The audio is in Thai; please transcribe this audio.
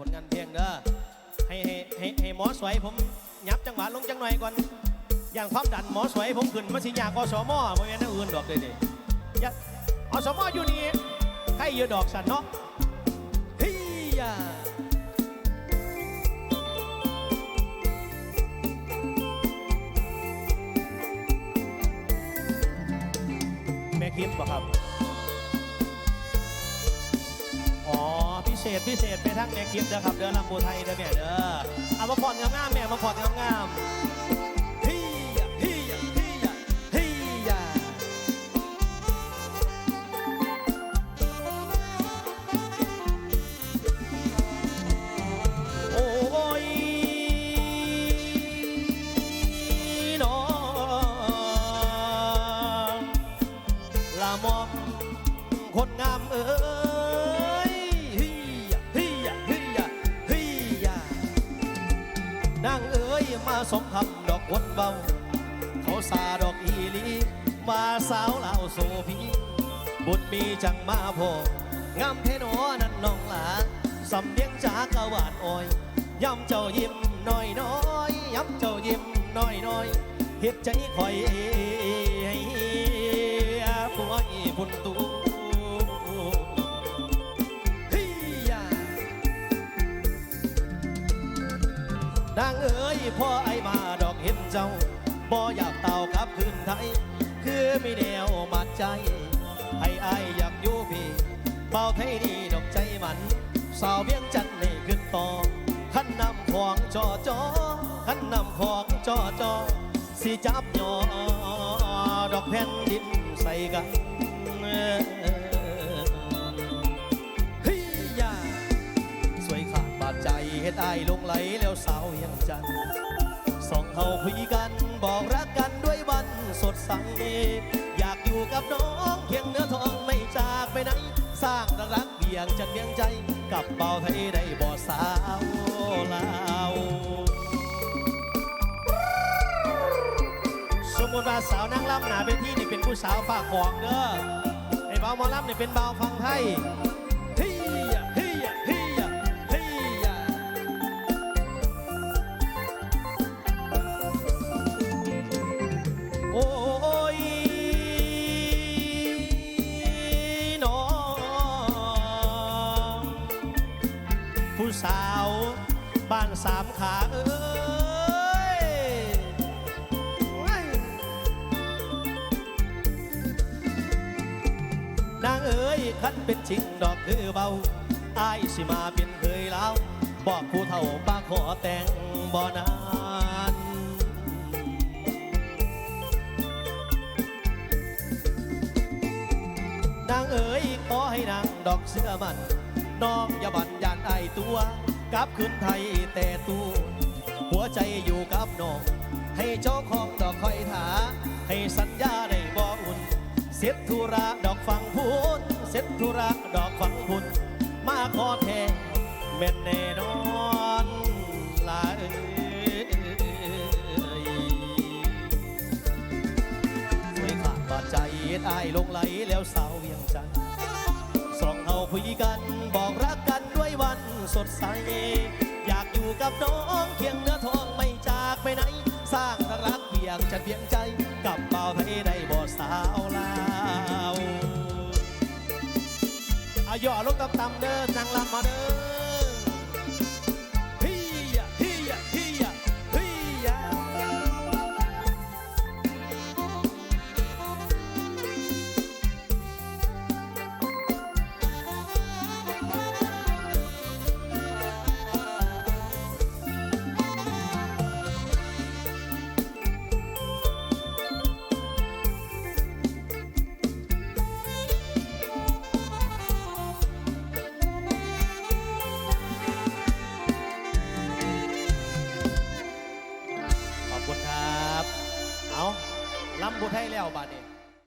ผลงานเพลงเด้อให้ให้ให้ให้หมอสวยผมยับจังหวะลงจังหน่อยก่อน อย่างความดันหมอสวยผมขึ้นมาสิยากอสมอบ่แม่นอื่นดอกเด้ดิย่าอสมออยู่นี่ใครอยู่ดอกสันเนาะเฮียแม่คิดบ่ครับ เศษพิเศษไปทั้งแม่คิดนะครับเดินลำบูไทยเด้อแม่เด้อเอามาผ่อนงามๆแม่มาผ่อนงามๆฮียะฮียะฮียะฮียโอ้ยน้องละมอมคนงาม นางเอ้ยมาสมคำดอกวนเบาเขาสาดอกอีลีมาสาวเหลาโซพีบุญมีจังมาพองามเพนอนั่นน้องหลาสำเนียงจากะหวานอ้อยย้ำเจ้ายิ้มน้อยน้อยย้ำเจ้ายิ้มน้อยน้อยเฮ็ดใจคอยให้ปวดพุ่นตูางเอ๋ยพ่อไอมาดอกเห็นเจ้าบ่อยากเต่ากับคืนไทย คือมีแนวมัดใจ ให้อายอยากอยู่พี่เบาไทยดีดอกใจมัน สาวเวียงจันทน์นี่ขึ้นต่อขันนำของจอจอขันนำของจอจอสิจับยอดอกแผ่นดินใส่กัน เฮ็ดไอายลงไหลแล้วสาวยังจันสองเขาคุยกันบอกรักกันด้วยวันสดใสอยากอยู่กับน้องเคียงเนื้อทองไม่จากไปไหนสร้างรักรักเบี่ยงจันเบียงใจกับเบาไทยได้บ่สาวลาวสมมติว่าสาวนางลำหนาเป็นที่นี่เป็นผู้สาวฝากของเด้อไอ้เบาหมอลำนี่เป็นเบาฟังไทย สาว บ้านสามขาเอ้ยโอ้ยนางเอ๋ยคันเป็นจริงดอกคือเบาอายสิมาเป็นเคยเล่าบอกผู้เฒ่าป้าขอแต่งบ่นานนางเอ๋ยขอให้นางดอกเสื้อมัน น้องอย่าบันยานไอตัวกลับขึ้นไทยแต่ตูหัวใจอยู่กับน้อง ให้เจ้าของดอกคอยถา ให้สัญญาได้บ่อุ่น เสร็จธุระดอกฟังพูนเสร็จธุระดอกฟังพุนมาขอแทนแม่นแน่นอนลาเอ้ยสวยขาดบาดใจเอ็ดอายลงไหลแล้วสาวเวียงจันทน์ สองเฮาคุยกัน บอกรักกันด้วยวันสดใส อยากอยู่กับน้องเคียงเนื้อทองไม่จากไปไหน สร้างรักเพียงจะเพียงใจ กับเบาไทยได้บ่สาวลาวเอาย่อลงต่ำเด้อนางลำมาเด้อ ขอบคุ